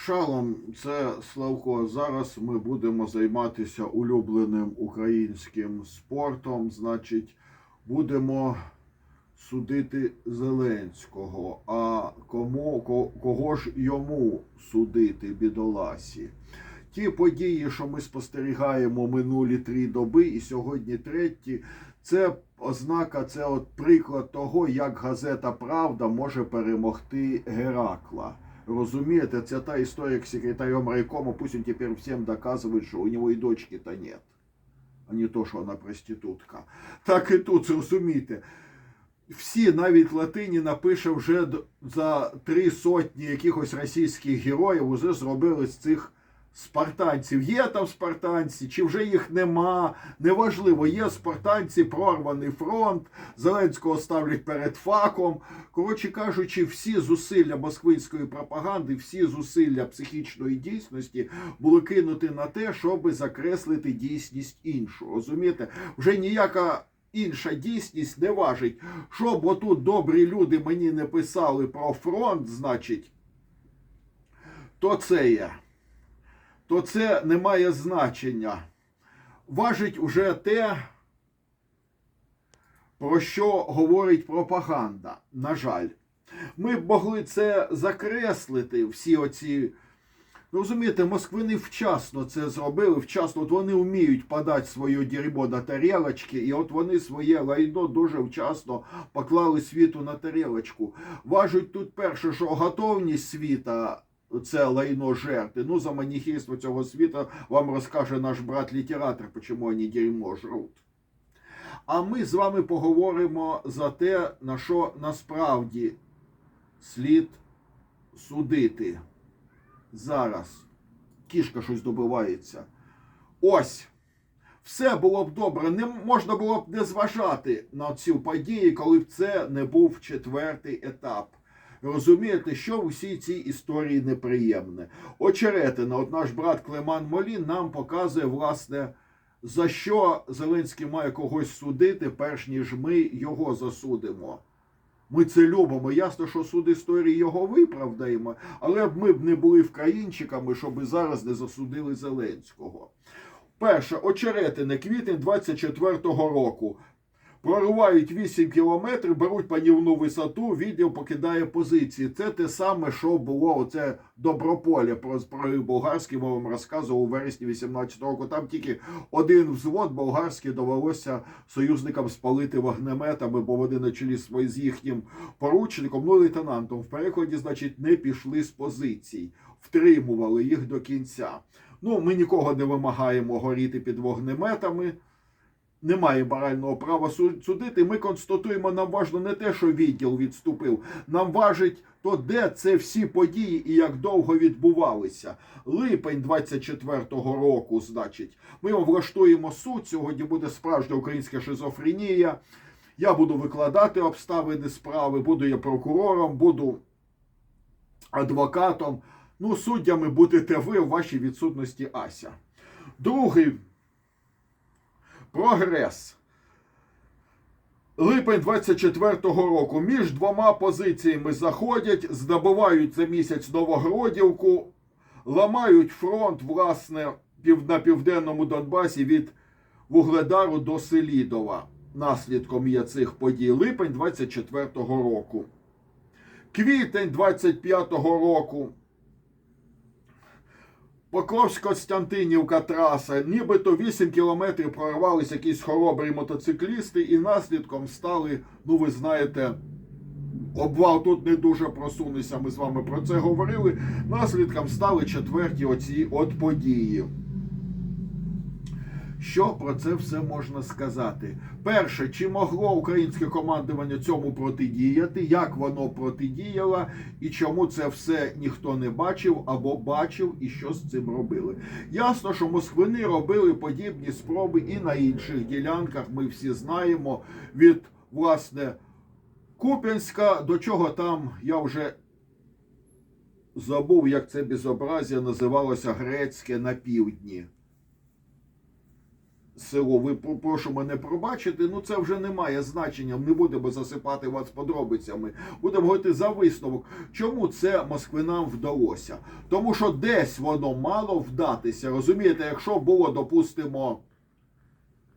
Шалом, це Славко. Зараз ми будемо займатися улюбленим українським спортом. Значить, будемо судити Зеленського. А кому, кого ж йому судити, бідоласі? Ті події, що ми спостерігаємо минулі три доби, і сьогодні треті, це ознака, це от приклад того, як газета Правда може перемогти Геракла. Розумієте, це та історія, як секретарем райкома, пусть он теперь всем доказывает, что у него и дочки-то нет, а не то, що вона проститутка. Так і тут, розумієте. Всі, навіть латині, напише вже за три сотні якихось російських героїв, уже зробили з цих спартанців. Є там спартанці, чи вже їх нема, неважливо. Є спартанці, прорваний фронт, Зеленського ставлять перед факом. Коротше кажучи, всі зусилля москвинської пропаганди, всі зусилля психічної дійсності були кинуті на те, щоб закреслити дійсність іншу. Розумієте, вже ніяка. Інша дійсність не важить, щоб отут добрі люди мені не писали про фронт, значить, то це є. То це не має значення. Важить уже те, про що говорить пропаганда. На жаль, ми б могли це закреслити, всі оці. Ну, Розумієте, москвини вчасно це зробили, вчасно, от вони вміють подати своє дерьмо на тарілочки, і от вони своє лайно дуже вчасно поклали світу на тарілочку. Важуть тут перше, що готовність світа це лайно жерти. Ну, за маніхейство цього світа вам розкаже наш брат-літератор, чому вони дерьмо жруть. А ми з вами поговоримо за те, на що насправді слід судити. Зараз кішка щось добивається. Ось. Все було б добре. Не можна було б не зважати на цю подію, коли б це не був четвертий етап. Розумієте, що в усій цій історії неприємне. Очеретина, от наш брат Клеман Молін нам показує, власне, за що Зеленський має когось судити, перш ніж ми його засудимо. Ми це любимо. Ясно, що суд історії його виправдаємо, але ми б не були вкраїнчиками, щоб зараз не засудили Зеленського. Перше, очеретине, квітень 24-го року. Проривають 8 кілометрів, беруть панівну висоту, відділ покидає позиції. Це те саме, що було оце Доброполе про прорив болгарський, ми вам розказував у вересні 18-го року. Там тільки один взвод болгарський довелося союзникам спалити вогнеметами, бо вони на чолі з їхнім поручником, ну лейтенантом. В переході, значить, не пішли з позицій, втримували їх до кінця. Ну, ми нікого не вимагаємо горіти під вогнеметами немає морального права су- судити. Ми констатуємо, нам важно не те, що відділ відступив. Нам важить то, де це всі події і як довго відбувалися. Липень 24-го року, значить, ми вам влаштуємо суд. Сьогодні буде справжня українська шизофренія. Я буду викладати обставини справи, буду я прокурором, буду адвокатом. Ну, суддями будете ви в вашій відсутності Ася. Другий Прогрес. Липень 24-го року між двома позиціями заходять, здобувають за місяць Новогродівку, ламають фронт, власне, на південному Донбасі від Вугледару до Селідова. Наслідком є цих подій липень 24-го року. Квітень 25-го року. Покровськ-Костянтинівка траса, нібито 8 кілометрів прорвались якісь хоробрі мотоциклісти, і наслідком стали, ну ви знаєте, обвал тут не дуже просунеться. Ми з вами про це говорили. Наслідком стали четверті оці от події. Що про це все можна сказати? Перше, чи могло українське командування цьому протидіяти, як воно протидіяло, і чому це все ніхто не бачив або бачив, і що з цим робили? Ясно, що москвини робили подібні спроби і на інших ділянках. Ми всі знаємо від власне Куп'янська до чого там я вже забув, як це безобразія називалося грецьке на півдні. Село. Ви прошу мене пробачити. Ну це вже не має значення. Не будемо засипати вас подробицями. Будемо говорити за висновок. Чому це москвинам вдалося? Тому що десь воно мало вдатися. Розумієте, якщо було, допустимо.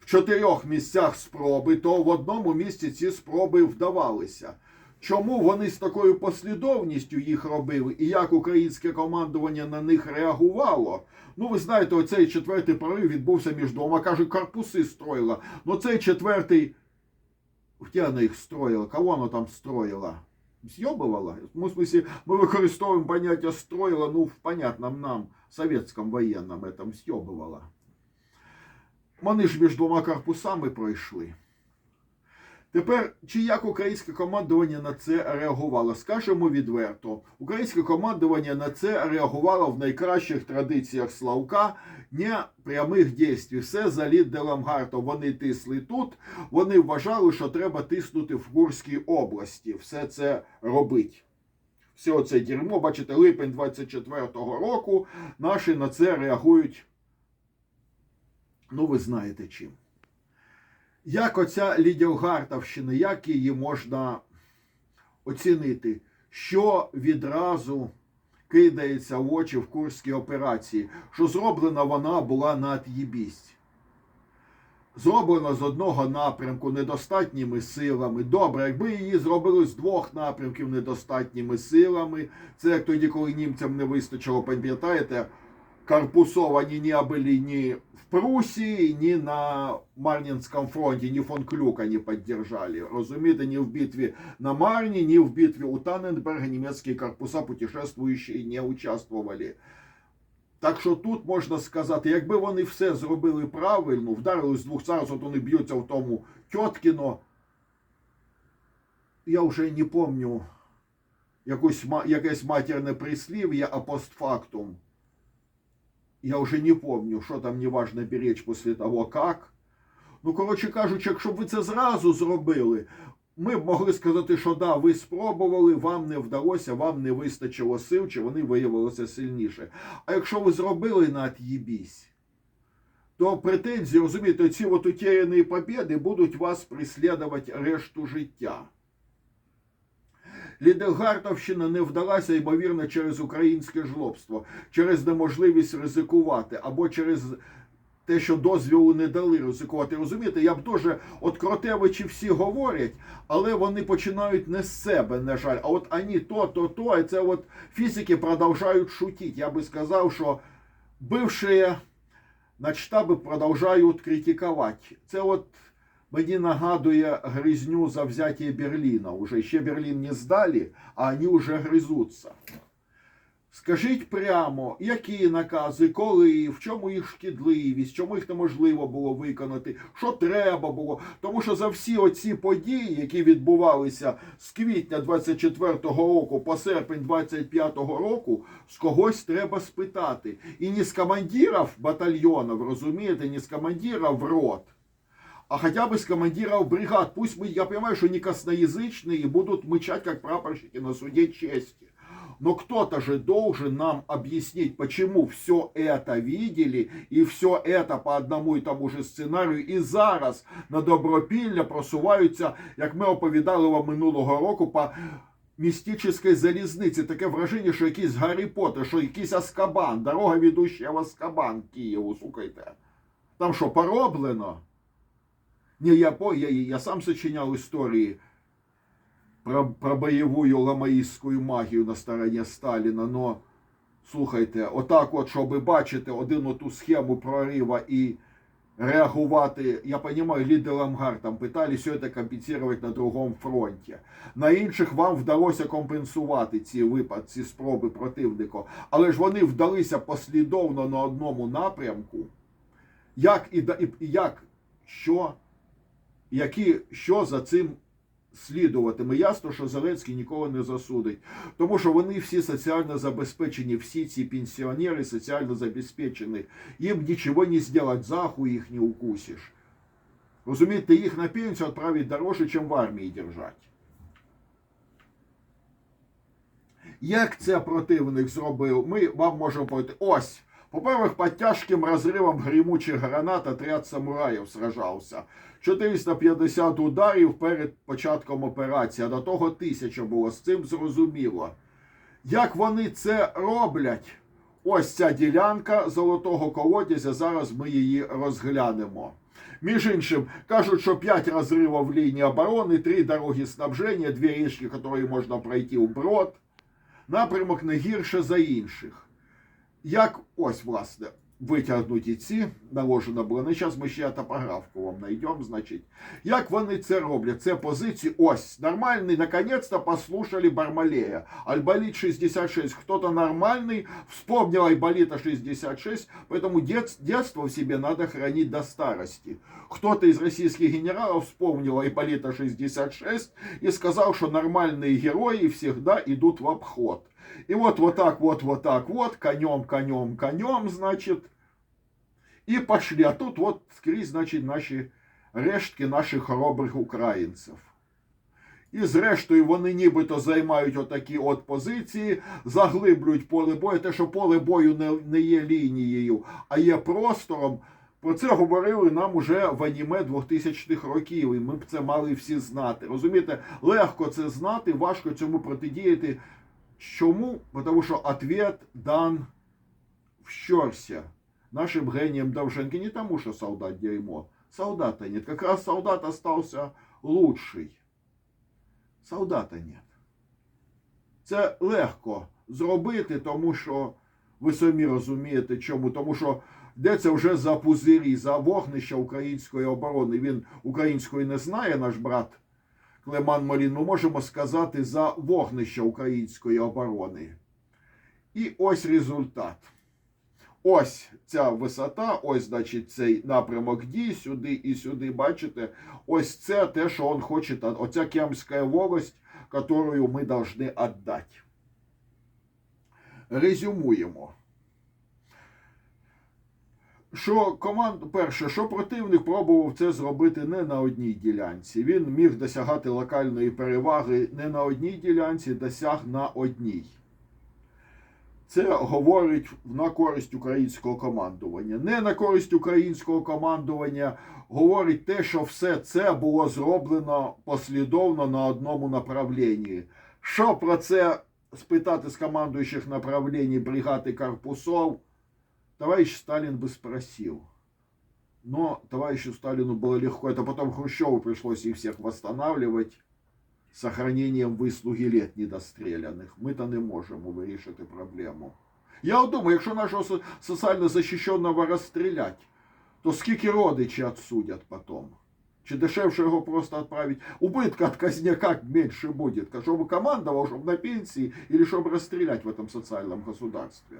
В чотирьох місцях спроби, то в одному місці ці спроби вдавалися. Чому вони з такою послідовністю їх робили, і як українське командування на них реагувало? Ну, ви знаєте, оцей четвертий прорив відбувся між двома. Кажуть, корпуси строїла. Ну, цей четвертий. Де вона їх строїла? Кого вона там строїла? З'йобувала? Ну, в смысле, ми використовуємо поняття строїла, ну, в понятном нам советському воєнному этом з'йобувала. Вони ж між двома корпусами пройшли. Тепер, чи як українське командування на це реагувало? Скажемо відверто, українське командування на це реагувало в найкращих традиціях Славка не прямих дій. Все за Лідделамгартом. Вони тисли тут. Вони вважали, що треба тиснути в Курській області. Все це робить. Все це дерьмо, бачите, липень 24-го року. Наші на це реагують. Ну, ви знаєте чим. Як оця Лідіогартовщина, як її можна оцінити? Що відразу кидається в очі в Курській операції? Що зроблена вона була на от'єбість. Зроблена з одного напрямку недостатніми силами. Добре, якби її зробили з двох напрямків недостатніми силами, це як тоді, коли німцям не вистачило, пам'ятаєте, корпусов они не были ни в Пруссии, ни на Марнинском фронте, ни фон Клюка не поддержали. Розумієте, ні в битві на Марні, ні в битві у Танненберга німецькі корпуса путешествуючі не участвували. Так що тут можна сказати, якби вони все зробили правильно, вдарили з двох зараз, от вони б'ються в тому Тьоткіно, я вже не ма- якесь матірне прислів'я, а постфактум. Я вже не помню, що там не важно беречь після того, як. Ну, коротше кажучи, якщо б ви це зразу зробили, ми б могли сказати, що да, ви спробували, вам не вдалося, вам не вистачило сил, чи вони виявилися сильніше. А якщо ви зробили на то претензії, розумієте, ці от утеряні побіди будуть вас преслідувати решту життя. Лідергартовщина не вдалася, ймовірно, через українське жлобство, через неможливість ризикувати, або через те, що дозвілу не дали ризикувати. Розумієте, я б дуже, от Кротевичі всі говорять, але вони починають не з себе, на жаль. А от ані то, то, то, і це от фізики продовжують шутити. Я би сказав, що бивші начштаби продовжують критикувати. Це от мені нагадує гризню за взяття Берліна. Уже ще Берлін не здали, а вони вже гризуться. Скажіть прямо, які накази, коли, в чому їх шкідливість, чому їх неможливо було виконати, що треба було. Тому що за всі оці події, які відбувалися з квітня 24-го року по серпень 25-го року, з когось треба спитати. І не з командирів батальйонів, розумієте, не з командирів рот, а хотя бы с командиров бригад. Пусть мы, я понимаю, что они косноязычные и будут мычать, как прапорщики на суде чести. Но кто-то же должен нам объяснить, почему все это видели и все это по одному и тому же сценарію і зараз на добропілля просуваються, як ми оповідали вам минулого року, по містичної залізниці. Таке враження, що якийсь Гаррі Поттер, що якийсь Аскабан, дорога ведущая в Аскабан Києву, слухайте. Там що, пороблено? Не, я, я, я сам сочинял истории про, про боевую ламаїстську магію на стороні Сталіна, но слухайте, отак от, щоб бачити один оту схему прорива і реагувати, я понимаю, лідерам там питали все це компенсувати на другому фронті. На інших вам вдалося компенсувати ці випад, ці спроби противника. Але ж вони вдалися послідовно на одному напрямку. Як і і як, що які, що за цим слідуватиме. Ясно, що Зеленський нікого не засудить. Тому що вони всі соціально забезпечені, всі ці пенсіонери соціально забезпечені. Їм нічого не зробити, заху їх не укусиш. Розумієте, їх на пенсію відправить дорожче, ніж в армії держати. Як це противник зробив? Ми вам можемо powiedziати, ось По-первых, под тяжким разрывом гремучих гранат отряд самураїв сражався. 450 ударів перед початком операції, а до того тисяча було. З цим зрозуміло. Як вони це роблять? Ось ця ділянка золотого колодязя. Зараз ми її розглянемо. Між іншим, кажуть, що 5 розривів лінії оборони, 3 дороги снабження, 2 річки, які можна пройти вброд. Напрямок не гірше за інших. Як ось, власне, витягнуті ці наложено було. Ну, зараз ми ще топографку вам знайдемо, значить. Як вони це роблять? Це позиції. Ось, нормальний, наконец-то послушали Бармалея. Альболит 66. Кто-то нормальный вспомнил Айболита 66, поэтому дет, детство в себе надо хранить до старости. Кто-то из российских генералов вспомнил Айболита 66 и сказал, что нормальные герои всегда идут в обход. И вот вот так вот, вот так вот, конем, конем, конем, значит, і пошли. А тут от скрізь, значить, наші рештки наших хоробрих українців. І зрештою вони нібито займають отакі от позиції, заглиблюють поле бою. Те, що поле бою не, не є лінією, а є простором. Про це говорили нам уже в аніме 2000-х років, і ми б це мали всі знати. Розумієте, легко це знати, важко цьому протидіяти. Чому? Тому що ответ дан вщерся нашим гением Довженко. Не тому, что солдат дерьмо. Солдата нет. Как раз солдат остался лучший. Солдата нет. Це легко зробити, тому що ви самі розумієте чому. Тому що йдеться вже за пузирі, за вогнища української оборони. Він української не знає, наш брат Клеман Молін. Ми можемо сказати за вогнище української оборони. І ось результат. Ось ця висота, ось, значить, цей напрямок дій, сюди і сюди, бачите, ось це те, що він хоче, оця Кемська волость, яку ми повинні віддати. Резюмуємо. Що команд, перше, що противник пробував це зробити не на одній ділянці. Він міг досягати локальної переваги не на одній ділянці, досяг на одній. Це говорить на користь українського командування. Не на користь українського командування говорить те, що все це було зроблено послідовно на одному направлінні. Що про це спитати з командуючих направлень бригад і корпусов, товарищ Сталин бы спросил. Но товарищу Сталину было легко. Это потом Хрущеву пришлось их всех восстанавливать з сохранением вислуги лет недостреляних. Ми-то не можемо вирішити проблему. Я от думаю, якщо нашого со- соціально захищеного розстрілять, то скільки родичі отсудять потом? Чи дешевше його просто відправити? Убитка від казняка менше буде. Щоб командував, щоб на пенсії, или щоб розстріляти в цьому соціальному государстві.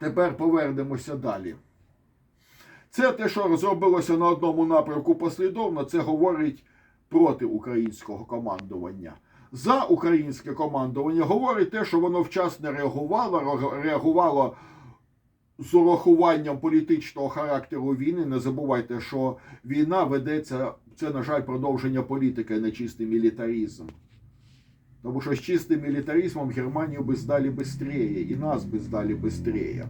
Тепер повернемося далі. Це те, що зробилося на одному напрямку послідовно, це говорить проти українського командування. За українське командування говорить те, що воно вчасно реагувало, реагувало з урахуванням політичного характеру війни. Не забувайте, що війна ведеться, це, на жаль, продовження політики, а не чистий мілітаризм. Тому що з чистим мілітаризмом Германію би здали швидше, і нас би здали швидше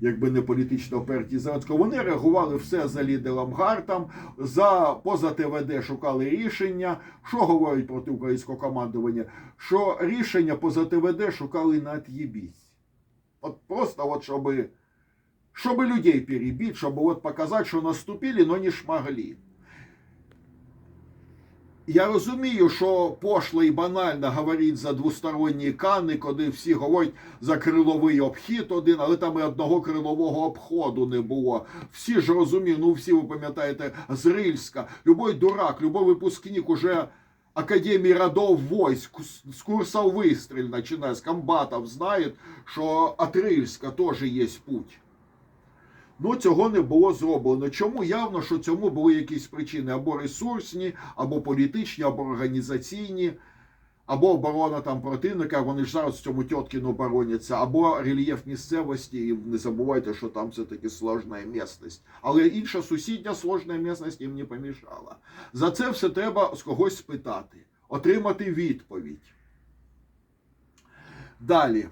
якби не політична опертість Зеленського, вони реагували все за лідером Гартом, за поза ТВД шукали рішення. Що говорить проти українського командування? Що рішення поза ТВД шукали на от'єбісь. От просто от щоб, щоб людей перебити, щоб от показати, що наступили, но не шмогли. Я розумію, що пошло і банально говорить за двосторонні кани, коли всі говорять за криловий обхід один, але там і одного крилового обходу не було. Всі ж розуміють, ну всі ви пам'ятаєте, з Рильська. Любой дурак, любой випускник уже Академії родов войск, з курсов вистріл, начиная з комбатів, знає, що от Рильська теж є путь. Ну, цього не було зроблено. Чому явно, що цьому були якісь причини або ресурсні, або політичні, або організаційні, або оборона там противника, вони ж зараз в цьому Тьоткіну обороняться, або рельєф місцевості, і не забувайте, що там все-таки сложна місцевість. Але інша сусідня сложна місцевість їм не помішала. За це все треба з когось спитати, отримати відповідь. Далі.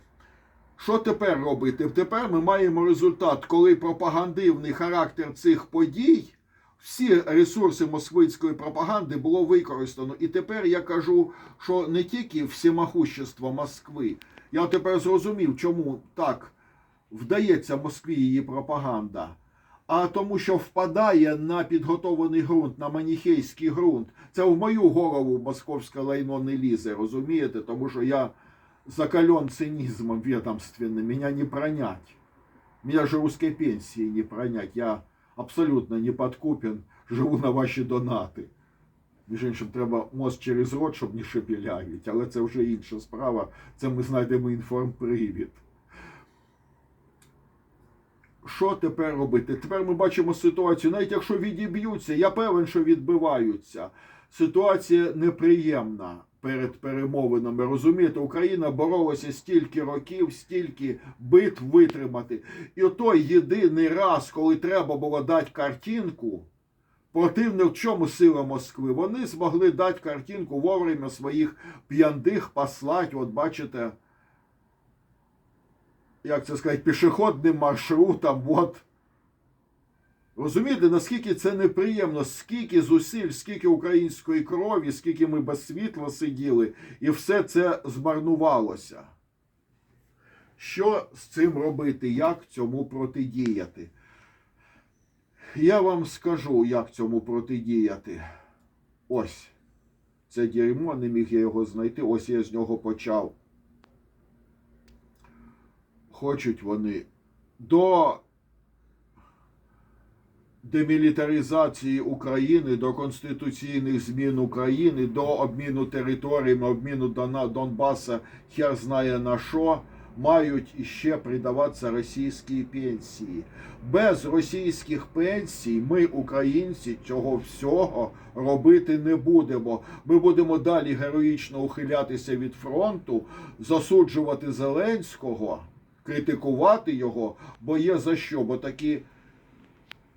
Що тепер робити? Тепер ми маємо результат, коли пропагандивний характер цих подій, всі ресурси москвицької пропаганди було використано. І тепер я кажу, що не тільки всемогущество Москви. Я тепер зрозумів, чому так вдається Москві її пропаганда. А тому, що впадає на підготовлений ґрунт, на маніхейський ґрунт. Це в мою голову московське лайно не лізе, розумієте? Тому що я закален цинизмом ведомственным, меня не пронять. Меня же русской пенсии не пронять. Я абсолютно не подкупен, живу на ваші донати. Між іншим, треба мозг через рот, щоб не шепілявить, але це вже інша справа. Це ми знайдемо інформпривід. Що тепер робити? Тепер ми бачимо ситуацію, навіть якщо відіб'ються, я певен, що відбиваються. Ситуація неприємна перед перемовинами. Розумієте, Україна боролася стільки років, стільки битв витримати. І отой єдиний раз, коли треба було дати картинку, противник в чому сила Москви? Вони змогли дати картинку вовремя своїх п'яндих послати. От бачите, як це сказати, пішохідним маршрутом. От. Розумієте, наскільки це неприємно, скільки зусиль, скільки української крові, скільки ми без світла сиділи, і все це змарнувалося. Що з цим робити? Як цьому протидіяти? Я вам скажу, як цьому протидіяти. Ось. Це дерьмо, не міг я його знайти. Ось я з нього почав. Хочуть вони до демілітаризації України, до конституційних змін України, до обміну територіями, обміну Донбаса, хер знає на що, мають іще придаватися російські пенсії. Без російських пенсій ми, українці, цього всього робити не будемо. Ми будемо далі героїчно ухилятися від фронту, засуджувати Зеленського, критикувати його, бо є за що, бо такі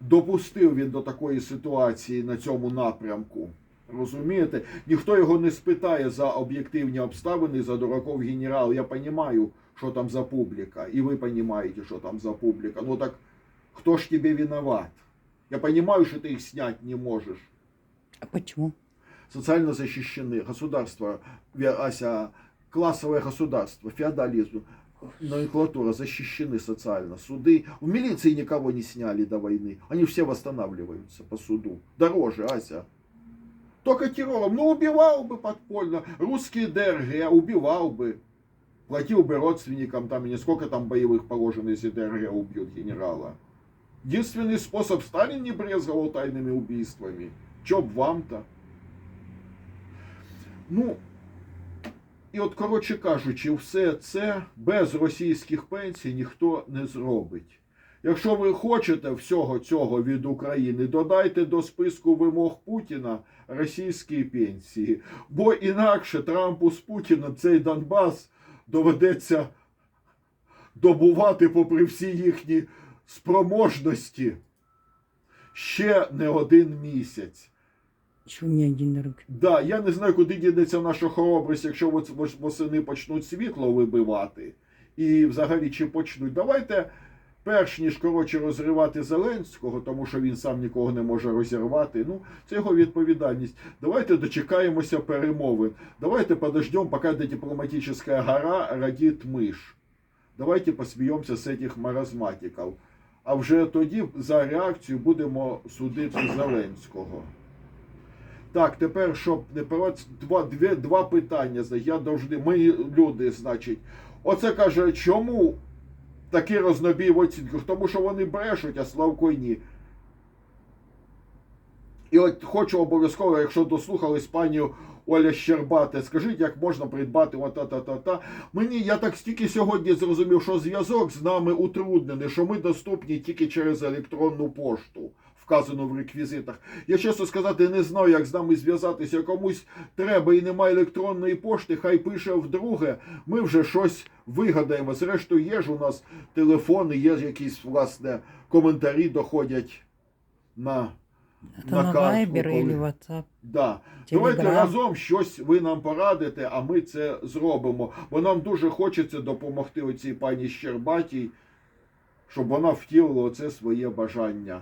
допустив він до такої ситуації на цьому напрямку. Розумієте? Ніхто його не спитає за об'єктивні обставини, за дураков генерал. Я розумію, що там за публіка. І ви розумієте, що там за публіка. Ну так хто ж тебе виноват? Я розумію, що ти їх снять не можеш. А почему? Социально защищены. Государство, Ася, классовое государство, феодализм, номенклатура защищены социально. Суды. В милиции никого не сняли до войны. Они все восстанавливаются по суду. Дороже, Ася. Только террором. Ну, убивал бы подпольно. Русский ДРГ убивал бы. Платил бы родственникам там, и сколько там боевых положено, если ДРГ убьет генерала. Единственный способ Сталин не брезговал тайными убийствами. Чё б вам-то? Ну, і от, коротше кажучи, все це без російських пенсій ніхто не зробить. Якщо ви хочете всього цього від України, додайте до списку вимог Путіна російські пенсії. Бо інакше Трампу з Путіним цей Донбас доведеться добувати, попри всі їхні спроможності, ще не один місяць. Еще не один руки. Да, я не знаю, куди дінеться наша хоробрість, якщо восени почнуть світло вибивати. І взагалі чи почнуть. Давайте, перш ніж коротше розривати Зеленського, тому що він сам нікого не може розірвати. Ну, це його відповідальність. Давайте дочекаємося перемовин. Давайте подождем, пока эта дипломатическая гора родит миш. Давайте посміємося з цих маразматиків. А вже тоді за реакцію будемо судити Зеленського. Так, тепер, щоб не порвати, два, дві, два питання. Я довжди, ми люди, значить. Оце каже, чому такий рознобій в оцінках? Тому що вони брешуть, а Славко ні. І от хочу обов'язково, якщо дослухались пані Оля Щербати, скажіть, як можна придбати ота-та-та-та. Мені я так стільки сьогодні зрозумів, що зв'язок з нами утруднений, що ми доступні тільки через електронну пошту, вказану в реквізитах. Я чесно сказати, не знаю, як з нами зв'язатися. Комусь треба і немає електронної пошти, хай пише вдруге. Ми вже щось вигадаємо. Зрештою, є ж у нас телефони, є ж якісь власне коментарі доходять на Это на на, Viber коли- WhatsApp. Да. Давайте разом щось ви нам порадите, а ми це зробимо. Бо нам дуже хочеться допомогти оцій пані Щербатій, щоб вона втілила оце своє бажання.